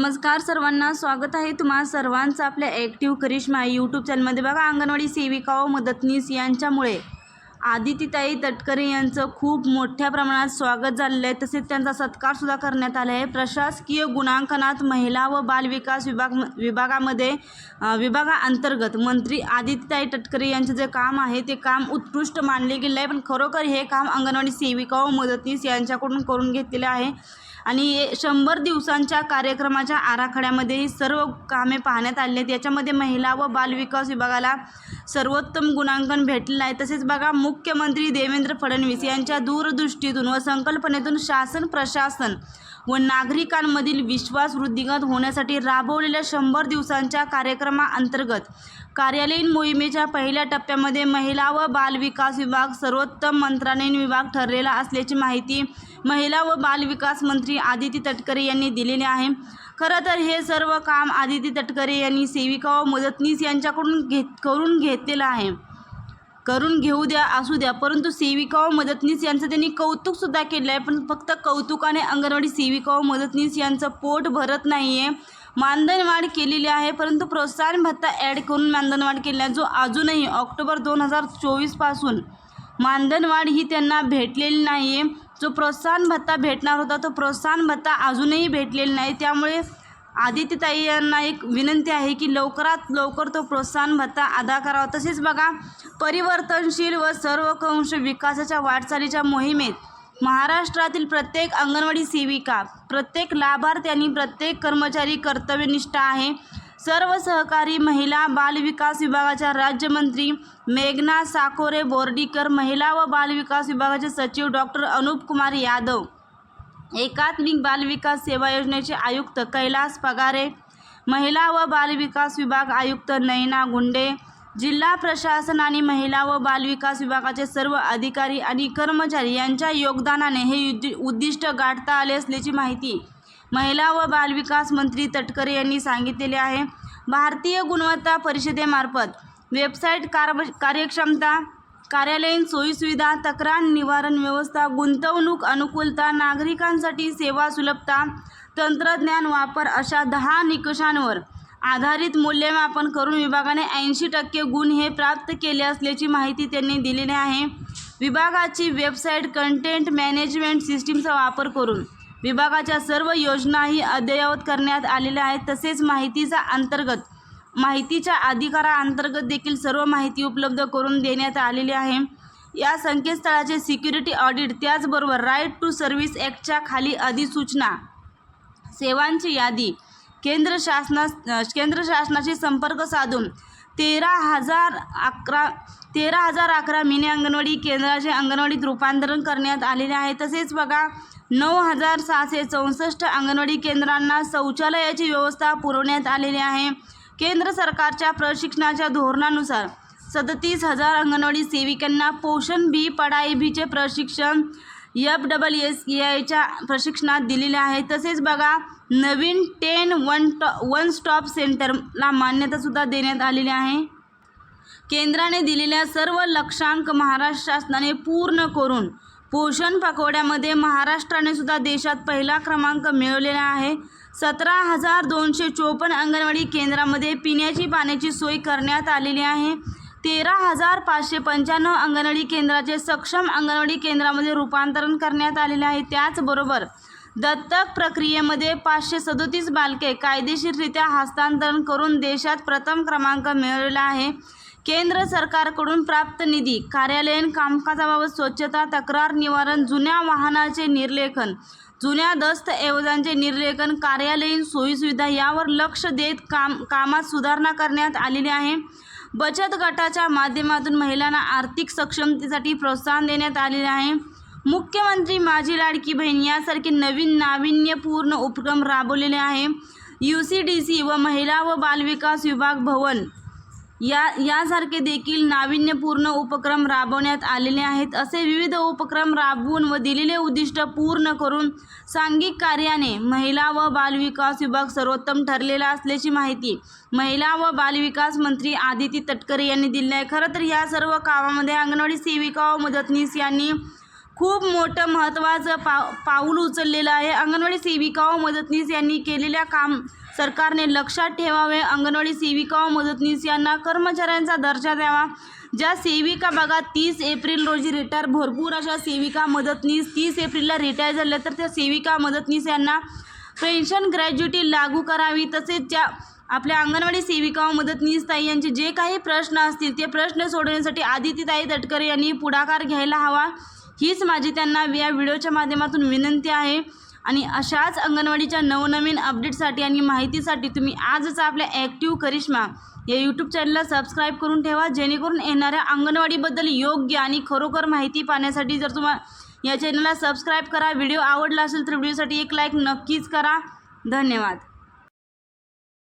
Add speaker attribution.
Speaker 1: नमस्कार सर्वांना स्वागत आहे तुम्हा सर्वांचं आपल्या ॲक्टिव्ह करिश्मा यूट्यूब चॅनलमध्ये बघा अंगणवाडी सेविका व मदतनीस यांच्यामुळे आदितीताई तटकरे यांचं खूप मोठ्या प्रमाणात स्वागत झालेलं आहे. तसेच त्यांचा सत्कारसुद्धा करण्यात आला आहे. प्रशासकीय गुणांकनात महिला व बालविकास विभाग विभागामध्ये विभागाअंतर्गत मंत्री आदितीताई तटकरे यांचं जे काम आहे ते काम उत्कृष्ट मानले गेले आहे. पण खरोखर हे काम अंगणवाडी सेविका व मदतनीस यांच्याकडून करून घेतलेले आहे. आणि हे शंभर दिवसांच्या कार्यक्रमाच्या आराखड्यामध्ये ही सर्व कामे पाहण्यात आली आहेत. याच्यामध्ये महिला व बालविकास विभागाला सर्वोत्तम गुणांकन भेटलेलं आहे. तसेच बघा मुख्यमंत्री देवेंद्र फडणवीस यांच्या दूरदृष्टीतून व संकल्पनेतून शासन प्रशासन व नागरिकांमधील विश्वास वृद्धिंगत होण्यासाठी राबवलेल्या शंभर दिवसांच्या कार्यक्रमाअंतर्गत कार्यालयीन मोहिमेच्या पहिल्या टप्प्यामध्ये महिला व बालविकास विभाग सर्वोत्तम मंत्रालयीन विभाग ठरलेला असल्याची माहिती महिला व बालविकास मंत्री आदिती तटकरे यांनी दिलेली आहे. खरं तर हे सर्व काम आदिती तटकरे यांनी सेविका व मदतनीस यांच्याकडून घेत करून घेतलेलं आहे. करून घेऊ द्या असू द्या. परंतु सेविका व मदतनीस यांचं त्यांनी कौतुकसुद्धा केलं आहे पण फक्त कौतुकाने अंगणवाडी सेविका व मदतनीस यांचं पोट भरत नाही आहे मानधनवाढ केलेली आहे परंतु प्रोत्साहन भत्ता ॲड करून मानधनवाढ केली आहे जो अजूनही ऑक्टोबर दोन हजार चोवीसपासून मानधनवाढ ही त्यांना भेटलेली नाही आहे जो प्रोत्साहन भत्ता भेटणार होता तो प्रोत्साहन भत्ता अजूनही भेटलेला नाही. त्यामुळे आदित्यताई यांना एक विनंती आहे की लवकरात लवकर तो प्रोत्साहन भत्ता अदा करावा. तसेच बघा परिवर्तनशील व सर्वकंश विकासाच्या वाटचालीच्या मोहिमेत महाराष्ट्रातील प्रत्येक अंगणवाडी सेविका प्रत्येक लाभार्थ्यांनी प्रत्येक कर्मचारी कर्तव्यनिष्ठ आहे. सर्व सहकारी महिला बालविकास विभागाच्या राज्यमंत्री मेघना साकोरे बोर्डीकर महिला व बालविकास विभागाचे सचिव डॉक्टर अनुप कुमार यादव एकात्मिक बालविकास सेवा योजनेचे आयुक्त कैलास पगारे महिला व बालविकास विभाग आयुक्त नयना गुंडे जिल्हा प्रशासन आणि महिला व बालविकास विभागाचे सर्व अधिकारी आणि कर्मचारी यांच्या योगदानाने हे उद्दिष्ट गाठता आले असल्याची माहिती महिला व बालविकास मंत्री तटकरे यांनी सांगितलेले आहे. भारतीय गुणवत्ता परिषदेमार्फत वेबसाईट कार कार्यक्षमता कार्यालयीन सोयीसुविधा तक्रार निवारण व्यवस्था गुंतवणूक अनुकूलता नागरिकांसाठी सेवा सुलभता तंत्रज्ञान वापर अशा दहा निकषांवर आधारित मूल्यमापन करून विभागाने ऐंशी टक्के गुण हे प्राप्त केले असल्याची माहिती त्यांनी दिलेली आहे. विभागाची वेबसाईट कंटेंट मॅनेजमेंट सिस्टीमचा वापर करून विभागाच्या सर्व योजनाही अद्ययावत करण्यात आलेल्या आहेत. तसेच माहितीचा अंतर्गत माहितीच्या अधिकाराअंतर्गत देखील सर्व माहिती उपलब्ध करून देण्यात आलेली आहे. या संकेतस्थळाचे सिक्युरिटी ऑडिट त्याचबरोबर राईट टू सर्व्हिस ॲक्टच्या खाली अधिसूचना सेवांची यादी केंद्र शासनास केंद्र शासनाशी संपर्क साधून तेरा हजार अकरा तेरा हजार अकरा मिनी अंगणवाडी केंद्राचे अंगणवाडीत रूपांतरण करण्यात आलेले आहे. तसेच बघा नऊ हजार सहाशे चौसष्ट अंगणवाडी केंद्रांना शौचालयाची व्यवस्था पुरवण्यात आलेली आहे. केंद्र सरकारच्या प्रशिक्षणाच्या धोरणानुसार सदतीस हजार अंगणवाडी सेविकांना पोषण बी पढाई बीचे प्रशिक्षण एफ डबल एस ए आयच्या प्रशिक्षणात दिलेले आहे. तसेच बघा नवीन ten one to one stop सेंटरला मान्यतासुद्धा देण्यात आलेली आहे. केंद्राने दिलेल्या सर्व लक्षांक महाराष्ट्र शासनाने पूर्ण करून पोषण पखवाड्यामध्ये महाराष्ट्राने सुद्धा देशात पहिला क्रमांक मिळवलेला आहे. सतरा हजार दोनशे चोपन्न अंगणवाडी केंद्रामध्ये पिण्याची पाण्याची सोय करण्यात आलेली आहे. तेरा हजार पाचशे पंच्याण्णव अंगणवाडी केंद्राचे सक्षम अंगणवाडी केंद्रामध्ये रूपांतरण करण्यात आलेले आहे. त्याचबरोबर दत्तक प्रक्रियेमध्ये पाचशे सदोतीस बालके कायदेशीररित्या हस्तांतरण करून देशात प्रथम क्रमांक मिळवलेला आहे. केंद्र सरकारकडून प्राप्त निधी कार्यालयीन कामकाजाबाबत स्वच्छता तक्रार निवारण जुन्या वाहनाचे निर्लेखन जुन्या दस्तऐवजांचे निर्लेखन कार्यालयीन सोयीसुविधा यावर लक्ष देत काम कामात सुधारणा करण्यात आलेली आहे. बचत गटाच्या माध्यमातून महिलांना आर्थिक सक्षमतेसाठी प्रोत्साहन देण्यात आलेले आहे. मुख्यमंत्री माझी लाडकी बहीण यासारखे नवीन नाविन्यपूर्ण उपक्रम राबवलेले आहे. यू सी डी सी व महिला व बालविकास विभाग भवन या यासारखे देखील नाविन्यपूर्ण उपक्रम राबवण्यात आलेले आहेत. असे विविध उपक्रम राबवून व दिलेले उद्दिष्ट पूर्ण करून सांघिक कार्याने महिला व बालविकास विभाग सर्वोत्तम ठरलेला असल्याची माहिती महिला व बालविकास मंत्री आदिती तटकरे यांनी दिली आहे. खरं तर या सर्व कामामध्ये अंगणवाडी सेविका व मदतनीस यांनी खूप मोठं महत्त्वाचं पाव पाऊल उचललेलं आहे. अंगणवाडी सेविका व मदतनीस यांनी केलेल्या काम सरकारने लक्षात ठेवावे. अंगणवाडी सेविका व मदतनीस यांना कर्मचाऱ्यांचा दर्जा द्यावा. ज्या सेविका बघा तीस एप्रिल रोजी रिटायर भरपूर अशा सेविका मदतनीस तीस एप्रिलला रिटायर झाल्या तर त्या सेविका मदतनीस यांना पेन्शन ग्रॅज्युटी लागू करावी. तसेच ज्या आपल्या अंगणवाडी सेविका व मदतनीस ताई यांचे जे काही प्रश्न असतील ते प्रश्न सोडवण्यासाठी आदितीताई तटकरे यांनी पुढाकार घ्यायला हवा. हीच माझी त्यांना या व्हिडिओच्या माध्यमातून विनंती आहे. आणि अशाच अंगणवाडीच्या नवनवीन अपडेटसाठी आणि माहितीसाठी तुम्ही आजच आपल्या ॲक्टिव्ह करिश्मा या यूट्यूब चॅनलला सबस्क्राईब करून ठेवा. जेणेकरून येणाऱ्या अंगणवाडीबद्दल योग्य आणि खरोखर माहिती पाहण्यासाठी जर तुम्हा या चॅनलला सबस्क्राईब करा. व्हिडिओ आवडला असेल तर व्हिडिओसाठी एक लाईक नक्कीच करा. धन्यवाद.